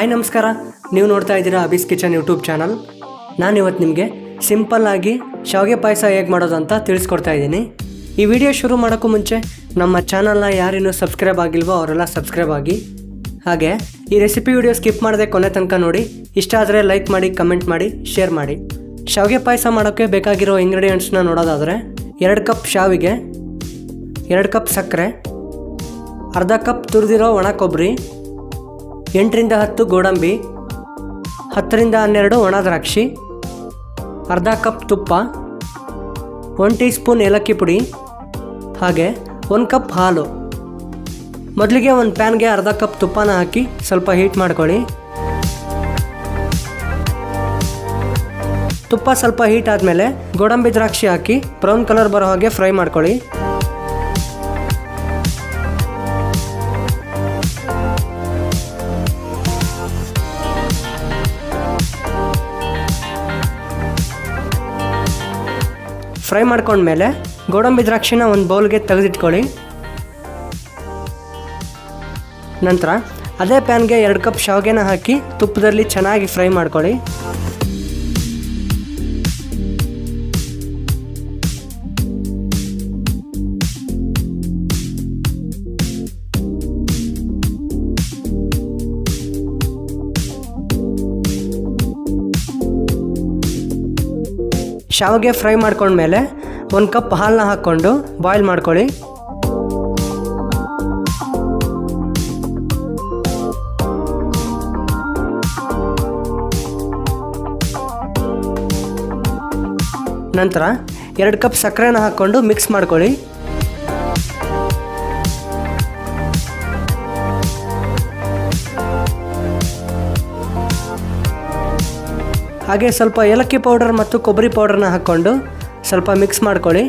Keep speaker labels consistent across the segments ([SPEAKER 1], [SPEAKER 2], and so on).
[SPEAKER 1] Hi ನಮಸ್ಕಾರ. ನೀವು ನೋಡ್ತಾ ಇದ್ದೀರಾ ಅಬಿಸ್ ಕಿಚನ್ ಯೂಟ್ಯೂಬ್ ಚಾನಲ್. ನಾನು ಇವತ್ತು ನಿಮಗೆ ಸಿಂಪಲ್ ಆಗಿ ಶಾವಿಗೆ ಪಾಯಸ ಹೇಗೆ ಮಾಡೋದು ಅಂತ ತಿಳಿಸ್ಕೊಡ್ತಾ ಇದ್ದೀನಿ. ಈ ವಿಡಿಯೋ ಶುರು ಮಾಡೋಕ್ಕೂ ಮುಂಚೆ ನಮ್ಮ ಚಾನಲ್ನ ಯಾರಿನ್ನೂ ಸಬ್ಸ್ಕ್ರೈಬ್ ಆಗಿಲ್ವೋ ಅವರೆಲ್ಲ ಸಬ್ಸ್ಕ್ರೈಬ್ ಆಗಿ. ಹಾಗೆ ಈ ರೆಸಿಪಿ ವಿಡಿಯೋ ಸ್ಕಿಪ್ ಮಾಡದೆ ಕೊನೆ ತನಕ ನೋಡಿ. ಇಷ್ಟ ಆದರೆ ಲೈಕ್ ಮಾಡಿ, ಕಮೆಂಟ್ ಮಾಡಿ, ಶೇರ್ ಮಾಡಿ. ಶಾವಿಗೆ ಪಾಯಸ ಮಾಡೋಕ್ಕೆ ಬೇಕಾಗಿರೋ ಇಂಗ್ರೀಡಿಯೆಂಟ್ಸ್ನ ನೋಡೋದಾದರೆ ಎರಡು ಕಪ್ ಶಾವಿಗೆ, ಎರಡು ಕಪ್ ಸಕ್ಕರೆ, ಅರ್ಧ ಕಪ್ ತುರಿದಿರೋ ಒಣ ಕೊಬ್ಬರಿ ಎಂಟರಿಂದ ಹತ್ತು ಗೋಡಂಬಿ, ಹತ್ತರಿಂದ ಹನ್ನೆರಡು ಒಣ ದ್ರಾಕ್ಷಿ, ಅರ್ಧ ಕಪ್ ತುಪ್ಪ ಒನ್ ಟೀ ಸ್ಪೂನ್ ಏಲಕ್ಕಿ ಪುಡಿ, ಹಾಗೆ ಒಂದು ಕಪ್ ಹಾಲು. ಮೊದಲಿಗೆ ಒಂದು ಪ್ಯಾನ್ಗೆ ಅರ್ಧ ಕಪ್ ತುಪ್ಪನ ಹಾಕಿ ಸ್ವಲ್ಪ ಹೀಟ್ ಮಾಡ್ಕೊಳ್ಳಿ. ತುಪ್ಪ ಸ್ವಲ್ಪ ಹೀಟ್ ಆದಮೇಲೆ ಗೋಡಂಬಿ ದ್ರಾಕ್ಷಿ ಹಾಕಿ, ಬ್ರೌನ್ ಕಲರ್ ಬರೋ ಹಾಗೆ ಫ್ರೈ ಮಾಡ್ಕೊಳ್ಳಿ. ಫ್ರೈ ಮಾಡ್ಕೊಂಡ್ಮೇಲೆ ಗೋಡಂಬಿ ದ್ರಾಕ್ಷಿನ ಒಂದು ಬೌಲ್ಗೆ ತೆಗೆದಿಟ್ಕೊಳ್ಳಿ. ನಂತರ ಅದೇ ಪ್ಯಾನ್ಗೆ ಎರಡು ಕಪ್ ಶಾವಿಗೆನ ಹಾಕಿ ತುಪ್ಪದಲ್ಲಿ ಚೆನ್ನಾಗಿ ಫ್ರೈ ಮಾಡ್ಕೊಳ್ಳಿ. ಶಾವಿಗೆ ಫ್ರೈ ಮಾಡ್ಕೊಂಡ್ಮೇಲೆ ಒಂದು ಕಪ್ ಹಾಲನ್ನ ಹಾಕ್ಕೊಂಡು ಬಾಯ್ಲ್ ಮಾಡ್ಕೊಳ್ಳಿ. ನಂತರ ಎರಡು ಕಪ್ ಸಕ್ಕರೆನ ಹಾಕ್ಕೊಂಡು ಮಿಕ್ಸ್ ಮಾಡ್ಕೊಳ್ಳಿ. ಹಾಗೆ ಸ್ವಲ್ಪ ಏಲಕ್ಕಿ ಪೌಡರ್ ಮತ್ತು ಕೊಬ್ಬರಿ ಪೌಡರ್ನ ಹಾಕ್ಕೊಂಡು ಸ್ವಲ್ಪ ಮಿಕ್ಸ್ ಮಾಡ್ಕೊಳ್ಳಿ.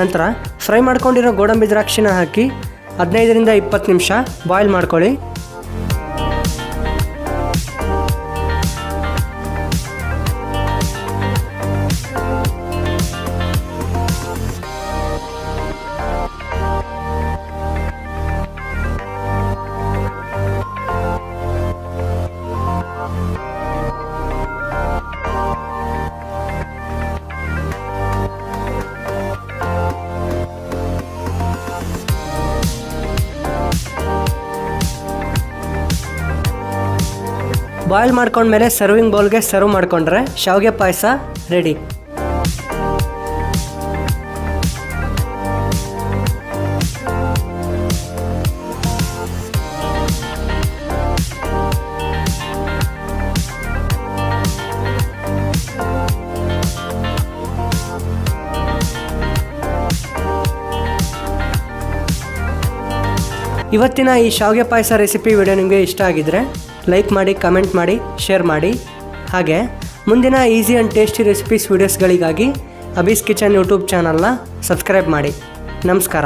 [SPEAKER 1] ನಂತರ ಫ್ರೈ ಮಾಡ್ಕೊಂಡಿರೋ ಗೋಡಂಬಿ ದ್ರಾಕ್ಷಿನ ಹಾಕಿ ಹದಿನೈದರಿಂದ ಇಪ್ಪತ್ತು ನಿಮಿಷ ಬಾಯ್ಲ್ ಮಾಡ್ಕೊಳ್ಳಿ. ಬಾಯ್ಲ್ ಮಾಡ್ಕೊಂಡ್ಮೇಲೆ ಸರ್ವಿಂಗ್ ಬೌಲ್ಗೆ ಸರ್ವ್ ಮಾಡ್ಕೊಂಡ್ರೆ ಶಾವಿಗೆ ಪಾಯಸ ರೆಡಿ. ಇವತ್ತಿನ ಈ ಶಾವಿಗೆ ಪಾಯಸ ರೆಸಿಪಿ ವಿಡಿಯೋ ನಿಮಗೆ ಇಷ್ಟ ಆಗಿದ್ರೆ ಲೈಕ್ ಮಾಡಿ, ಕಮೆಂಟ್ ಮಾಡಿ, ಶೇರ್ ಮಾಡಿ. ಹಾಗೆ ಮುಂದಿನ ಈಸಿ ಆ್ಯಂಡ್ ಟೇಸ್ಟಿ ರೆಸಿಪೀಸ್ ವೀಡಿಯೋಸ್ಗಳಿಗಾಗಿ ಅಬೀಸ್ ಕಿಚನ್ ಯೂಟ್ಯೂಬ್ ಚಾನಲ್ನ ಸಬ್ಸ್ಕ್ರೈಬ್ ಮಾಡಿ. ನಮಸ್ಕಾರ.